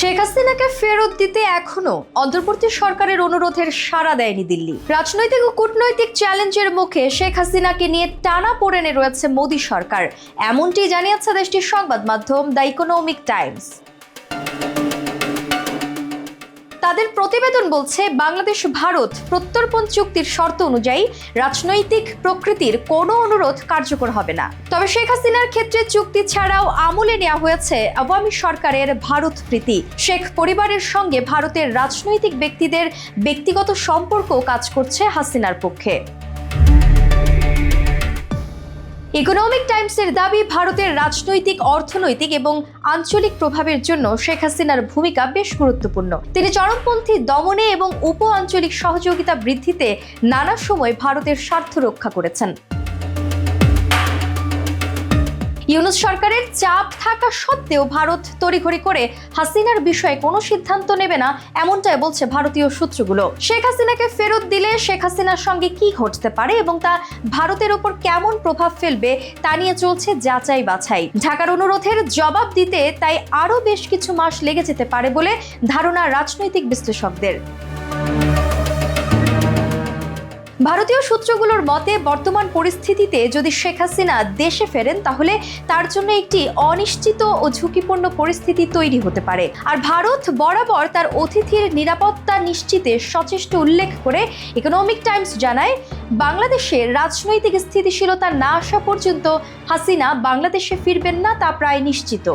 শেখ হাসিনাকে ফেরত দিতে এখনও অন্তর্বর্তী সরকারের অনুরোধের সাড়া দেয়নি দিল্লি। রাজনৈতিক ও কূটনৈতিক চ্যালেঞ্জের মুখে শেখ হাসিনাকে নিয়ে টানা পড়েনে রয়েছে মোদী সরকার। এমনটি জানিয়েছে দেশটির সংবাদ মাধ্যম দ্য ইকোনমিক টাইমস তাদের প্রতিবেদন বলছে, বাংলাদেশ ভারত প্রত্যর্পণ চুক্তির শর্ত অনুযায়ী রাজনৈতিক প্রকৃতির কোনো অনুরোধ কার্যকর হবে না। তবে শেখ হাসিনার ক্ষেত্রে চুক্তি ছাড়াও আমলে নেওয়া হয়েছে আওয়ামী সরকারের ভারত প্রীতি। শেখ পরিবারের সঙ্গে ভারতের রাজনৈতিক ব্যক্তিদের ব্যক্তিগত সম্পর্ক কাজ করছে হাসিনার পক্ষে। ইকোনমিক টাইমসের দাবি, ভারতের রাজনৈতিক, অর্থনৈতিক এবং আঞ্চলিক প্রভাবের জন্য শেখ হাসিনার ভূমিকা বেশ গুরুত্বপূর্ণ। তিনি চরমপন্থী দমনে এবং উপ আঞ্চলিক সহযোগিতা বৃদ্ধিতে নানা সময় ভারতের স্বার্থ রক্ষা করেছেন। ইউনুস সরকারের চাপ থাকা সত্ত্বেও ভারত তড়িঘড়ি করে হাসিনার বিষয়ে কোনো সিদ্ধান্ত নেবে না, এমনটাই বলছে ভারতীয় সূত্রগুলো। শেখ হাসিনাকে ফেরত দিলে শেখ হাসিনার সঙ্গে কি ঘটতে পারে এবং তা ভারতের ওপর কেমন প্রভাব ফেলবে, তা নিয়ে চলছে যাচাই বাছাই ঢাকার অনুরোধের জবাব দিতে তাই আরও বেশ কিছু মাস লেগে যেতে পারে বলে ধারণা রাজনৈতিক বিশ্লেষকদের। ভারতীয় সূত্রগুলোর মতে, বর্তমান পরিস্থিতিতে যদি শেখ হাসিনা দেশে ফেরেন, তাহলে তার জন্য একটি অনিশ্চিত ও ঝুঁকিপূর্ণ পরিস্থিতি তৈরি হতে পারে। আর ভারত বরাবর তার অতিথির নিরাপত্তা নিশ্চিতে সচেষ্ট উল্লেখ করে ইকোনমিক টাইমস জানায় বাংলাদেশের রাজনৈতিক স্থিতিশীলতা না আসা পর্যন্ত হাসিনা বাংলাদেশে ফিরবেন না, তা প্রায় নিশ্চিত।